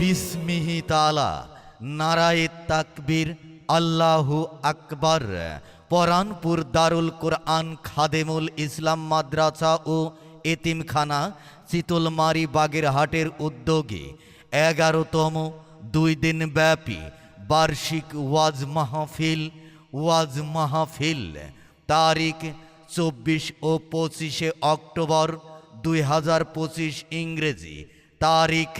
বিসমিহি তালা নারায়ে তাকবীর, আল্লাহু আকবার, পরানপুর দারুল কোরআন খাদেমুল ইসলাম মাদ্রাসা ও এতিমখানা চিতলমারি বাগেরহাটের উদ্যোগে এগারোতম দুই দিন ব্যাপী বার্ষিক ওয়াজ মাহফিল ওয়াজ মাহফিল, তারিখ চব্বিশ ও পঁচিশে অক্টোবর দুই হাজার পঁচিশ ইংরেজি। তারিখ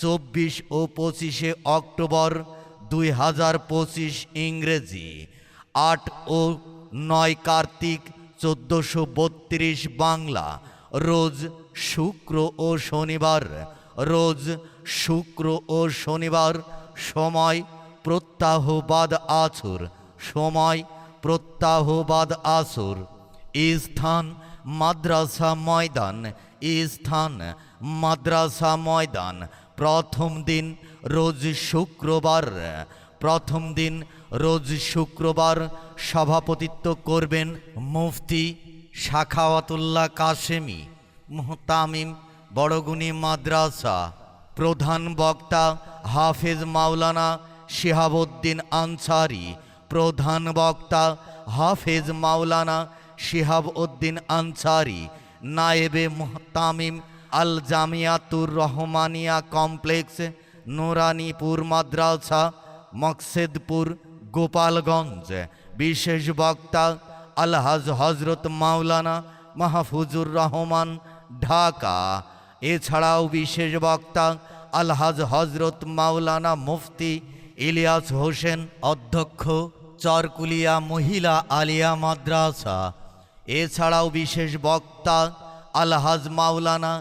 চব্বিশ ও পঁচিশে অক্টোবর দুই হাজার পঁচিশ ইংরেজি। আট ও নয় কার্তিক চোদ্দোশো বত্রিশ বাংলা। রোজ শুক্র ও শনিবার, রোজ শুক্র ও শনিবার, সময় প্রত্যাহবাদ আছর, সময় প্রত্যাহবাদ আসর স্থান মাদ্রাসা ময়দান স্থান মাদ্রাসা ময়দান। প্রথম দিন রোজ শুক্রবার, প্রথম দিন রোজ শুক্রবার সভাপতিত্ব করবেন মুফতি শাখাওয়াতুল্লাহ কাশেমি মুহতামিম বড়গুনি মাদ্রাসা। প্রধান বক্তা হাফেজ মাওলানা শিহাবুদ্দিন আনসারি। প্রধান বক্তা হাফেজ মাওলানা শিহাব উদ্দিন আনসারি, নায়েবে মুহতামিম আল জামিয়াতুর রহমানিয়া কমপ্লেক্স, নোরানিপুর মাদ্রাসা, মকসেদপুর, গোপালগঞ্জ। বিশেষ বক্তা আলহাজ হজরত মাওলানা মাহফুজুর রহমান, ঢাকা। এছাড়াও বিশেষ বক্তা আলহাজ হজরত মাওলানা মুফতি ইলিয়াস হোসেন, অধ্যক্ষ চরকুলিয়া মহিলা আলিয়া মাদ্রাসা। এছাড়াও বিশেষ বক্তা আলহাজ মাওলানা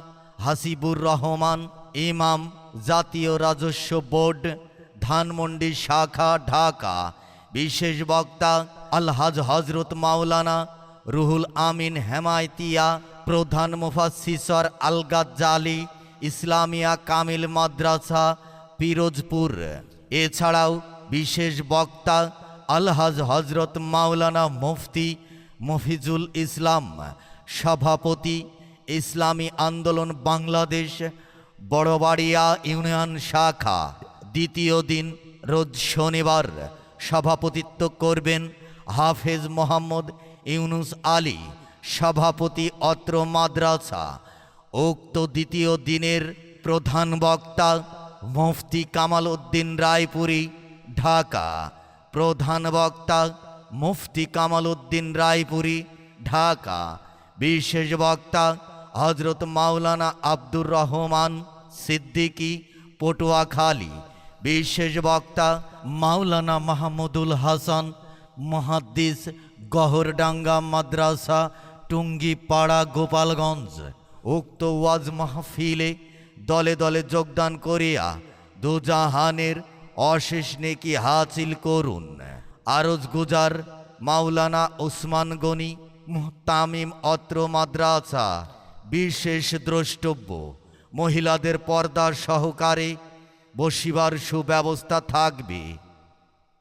হাসিবুর রহমান, ইমাম, জাতীয় রাজস্ব বোর্ড, ধানমন্ডি শাখা, ঢাকা। বিশেষ বক্তা আলহাজ হজরত মাওলানা রুহুল আমিন হেমায়তিয়া, প্রধান মুফাসিসর আলগাজ্জালি, ইসলামিয়া কামিল মাদ্রাসা, পিরোজপুর। এছাড়াও বিশেষ বক্তা আলহাজ হজরত মাওলানা মুফতি মফিজুল ইসলাম, সভাপতি, ইসলামী আন্দোলন বাংলাদেশ, বড়বাড়িয়া ইউনিয়ন শাখা। দ্বিতীয় দিন রোজ শনিবার সভাপতিত্ব করবেন হাফেজ মোহাম্মদ ইউনুস আলী, সভাপতি অত্র মাদ্রাসা। উক্ত দ্বিতীয় দিনের প্রধান বক্তা মুফতি কামাল উদ্দিন রায়পুরী, ঢাকা। প্রধান বক্তা মুফতি কামাল উদ্দিন রায়পুরী, ঢাকা। বিশেষ বক্তা হজরত মাওলানা আব্দুর রহমান সিদ্দিকী পটুয়াখালী বিশেষ বক্তা মাওলানা মাহমুদুল হাসান, মহাদ্দিস গহরডাঙ্গা মাদ্রাসা, টুঙ্গিপাড়া, গোপালগঞ্জ। উক্ত ওয়াজ মাহফিলে দলে দলে যোগদান করিয়া দুজাহানের অশেষ নেকি হাসিল করুন। আরজ গুজার, মাওলানা ওসমান গনি তামিম অত্র মাদ্রাসা, বিশেষ দ্রষ্টব্য। মহিলাদের পর্দা সহকারে বসিবার সুব্যবস্থা থাকবে।